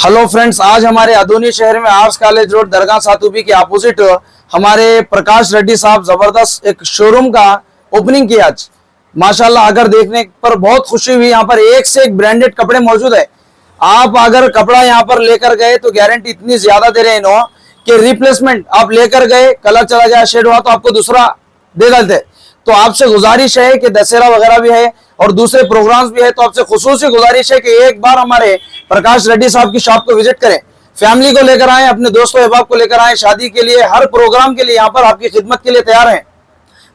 Hello friends आज हमारे अदोनी शहर में आर्ट्स कॉलेज रोड, दरगाह सातुबी के अपोजिट हमारे प्रकाश रेड्डी साहब ज़बरदस्त एक शोरूम का ओपनिंग किया आज। माशाल्लाह, अगर देखने पर बहुत खुशी हुई, यहाँ पर एक से एक ब्रांडेड कपड़े मौजूद है। आप अगर कपड़ा यहाँ पर लेकर गए तो गारंटी इतनी ज़्यादा दे रहे हैं कि रिप्लेसमेंट आप लेकर गए, कलर चला गया शेड हुआ तो आपको दूसरा दे देते तो आपसे गुजारिश है कि दशहरा वगैरह भी है और दूसरे प्रोग्राम्स भी है तो आपसे खसूसी गुजारिश है कि एक बार हमारे प्रकाश रेड्डी साहब की शॉप को विज़िट करें। फैमिली को लेकर आए, अपने दोस्तों अहबाब को लेकर आए, शादी के लिए, हर प्रोग्राम के लिए यहाँ पर आपकी खिदमत के लिए तैयार हैं।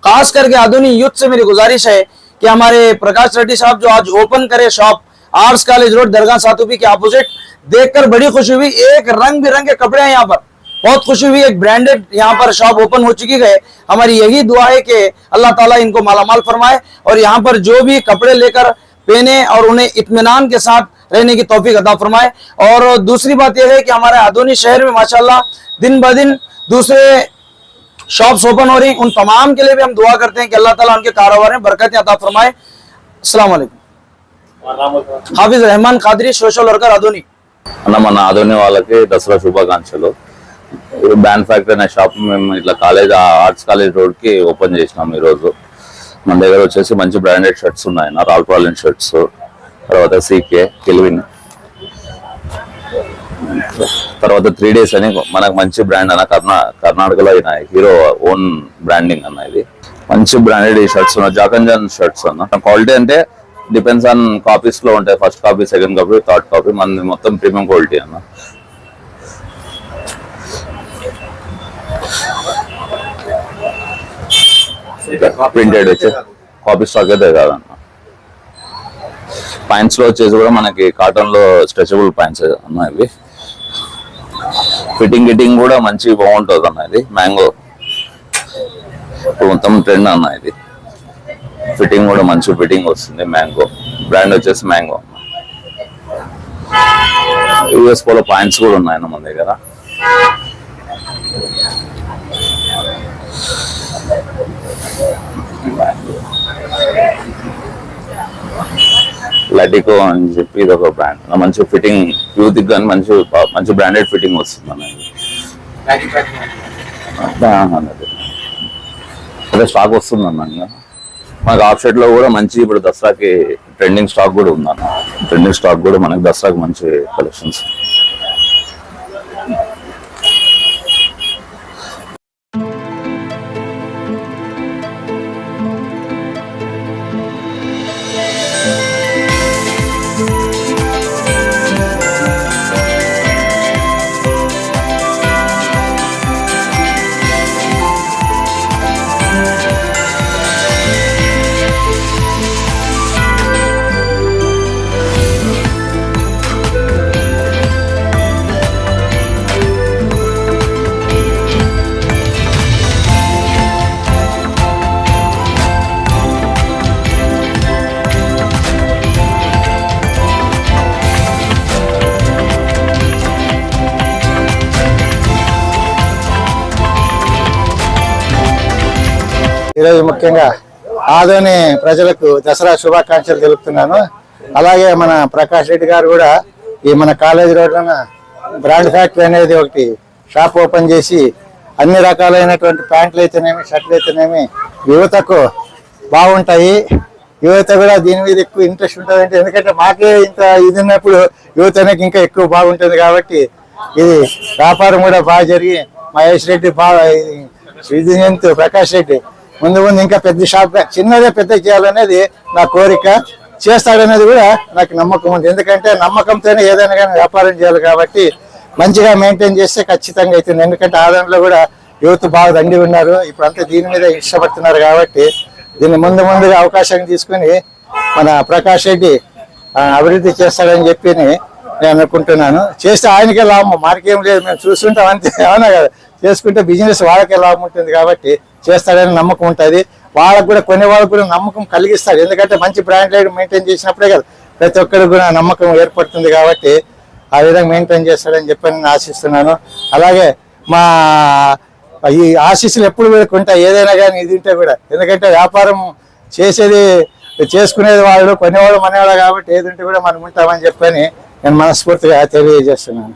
खास करके आधुनिक युद्ध से मेरी गुजारिश है कि हमारे प्रकाश रेड्डी साहब जो आज ओपन करे शॉप आर्ट्स कॉलेज रोड दरगाह सातुबी के अपोजिट देखकर बड़ी खुशी हुई। एक रंग बिरंगे कपड़े हैं यहाँ पर। बहुत खुशी हुई एक ब्रांडेड यहाँ पर शॉप ओपन हो चुकी है हमारी यही दुआ है कि अल्लाह ताला इनको मालामाल फरमाए और यहाँ पर जो भी कपड़े लेकर पहने और उन्हें इत्मीनान के साथ रहने की तौफीक अदा फरमाए और दूसरी बात यह है कि हमारे आधुनिक शहर में माशाल्लाह दिन ब दिन दूसरे शॉप्स ओपन हो रही हैं उन तमाम के लिए भी हम दुआ करते हैं कि अल्लाह ताला उनके कारोबार में बरकत अता फरमाए अस्सलाम वालेकुम हाफिज रहमान खादरी सोशल वर्कर आधुनिक అన్న మన ఆదోని వాళ్ళకి దసరా శుభాకాంక్షలు బ్యాండ్ ఫ్యాక్టరీ అనే షాప్ మేము ఇట్లా కాలేజ్ ఆర్ట్స్ కాలేజ్ రోడ్కి ఓపెన్ చేసినాం ఈ రోజు మన దగ్గర వచ్చేసి మంచి బ్రాండెడ్ షర్ట్స్ ఉన్నాయి. రాల్ ప్రాలిన్ షర్ట్స్ తర్వాత సీకే కెల్విన్ తర్వాత త్రీ డేస్ అని మనకు మంచి బ్రాండ్ అన్న కర్ణా కర్ణాటకలో అయిన హీరో ఓన్ బ్రాండింగ్ అన్న ఇది. మంచి బ్రాండెడ్ ఈ షర్ట్స్ ఉన్నాయి. జాకంజన్ షర్ట్స్ అన్న. క్వాలిటీ అంటే డిపెండ్స్ ఆన్ కాపీస్లో ఉంటాయి. First copy second copy third copy మనది మొత్తం ప్రీమియం క్వాలిటీ అన్న. ప్రింటెడ్ వచ్చే కాపీ స్టాక్ అయితే కాదన్న. ప్యాంట్స్లో వచ్చేసి కూడా మనకి కాటన్లో స్ట్రెచబుల్ పాయింట్స్ అన్న ఇవి. ఫిట్టింగ్ గిట్టింగ్ కూడా మంచి బాగుంటుంది అన్న ఇది మ్యాంగో ఇప్పుడు మొత్తం ట్రెండ్ అన్న ఇది. ఫిట్టింగ్ కూడా మంచి ఫిట్టింగ్ వస్తుంది మ్యాంగో బ్రాండ్ వచ్చేసి మ్యాంగో యూఎస్ పోలో పాయింట్స్ కూడా ఉన్నాయి మన దగ్గర. లటికో అని చెప్పి ఇది ఒక బ్రాండ్ మంచి ఫిట్టింగ్ యూత్ కానీ మంచి మంచి బ్రాండెడ్ ఫిట్టింగ్ వస్తుంది అన్నది అదే. స్టాక్ వస్తుంది అన్న మనకి ఆఫ్ షర్ట్లో కూడా మంచి ఇప్పుడు దసరాకి ట్రెండింగ్ స్టాక్ కూడా ఉందన్న. ట్రెండింగ్ స్టాక్ కూడా మనకి దసరాకి మంచి కలెక్షన్స్ ఈరోజు ముఖ్యంగా ఆదోని ప్రజలకు దసరా శుభాకాంక్షలు తెలుపుతున్నాను. అలాగే మన ప్రకాష్ రెడ్డి గారు కూడా ఈ మన కాలేజీ రోడ్లన బ్రాండ్ ఫ్యాక్టరీ అనేది ఒకటి షాప్ ఓపెన్ చేసి అన్ని రకాలైనటువంటి ప్యాంట్లు అయితేనేమి షర్ట్లు అయితేనేమి యువతకు బాగుంటాయి. యువత కూడా దీని మీద ఎక్కువ ఇంట్రెస్ట్ ఉంటుందంటే ఎందుకంటే మాకే ఇంత ఇది ఉన్నప్పుడు యువత అనేది ఇంకా ఎక్కువ బాగుంటుంది కాబట్టి ఇది వ్యాపారం కూడా బాగా జరిగి మహేష్ రెడ్డి బాగా ఇది ప్రకాష్ రెడ్డి ముందు ముందు ఇంకా పెద్ద షాప్ చిన్నదే పెద్ద చేయాలనేది నా కోరిక. చేస్తాడనేది కూడా నాకు నమ్మకం ఉంది. ఎందుకంటే నమ్మకంతోనే ఏదైనా కానీ వ్యాపారం చేయాలి కాబట్టి మంచిగా మెయింటైన్ చేస్తే ఖచ్చితంగా అవుతుంది. ఎందుకంటే ఆదాయంలో కూడా యూత్ బాగా దండి ఉన్నారు. ఇప్పుడంతా దీని మీద ఇష్టపడుతున్నారు కాబట్టి దీన్ని ముందు ముందుగా అవకాశం తీసుకుని మన ప్రకాష్ రెడ్డి అభివృద్ధి చేస్తాడని చెప్పి నేను అనుకుంటున్నాను. చేస్తే ఆయనకే లాభం. మనకేం లేదు. మేము చూస్తుంటాం అంతే. అవునా కదా? చేసుకుంటే బిజినెస్ వాళ్ళకే లాభం ఉంటుంది కాబట్టి చేస్తాడని నమ్మకం ఉంటుంది. వాళ్ళకు కూడా కొన్ని వాళ్ళకు కూడా నమ్మకం కలిగిస్తాడు. ఎందుకంటే మంచి బ్రాండ్ లైన్ మెయింటైన్ చేసినప్పుడే కదా ప్రతి ఒక్కరికి కూడా నమ్మకం ఏర్పడుతుంది కాబట్టి ఆ విధంగా మెయింటైన్ చేస్తాడని చెప్పి నేను ఆశిస్తున్నాను. అలాగే మా ఈ ఆశీస్సులు ఎప్పుడు వీళ్ళకుంటాయి ఏదైనా కానీ ఇది ఉంటే కూడా. ఎందుకంటే వ్యాపారం చేసేది చేసుకునేది వాళ్ళు కొనేవాళ్ళు మనేవాళ్ళు కాబట్టి ఏది ఉంటే కూడా మనం ఉంటామని చెప్పని నేను మనస్ఫూర్తిగా తెలియజేస్తున్నాను.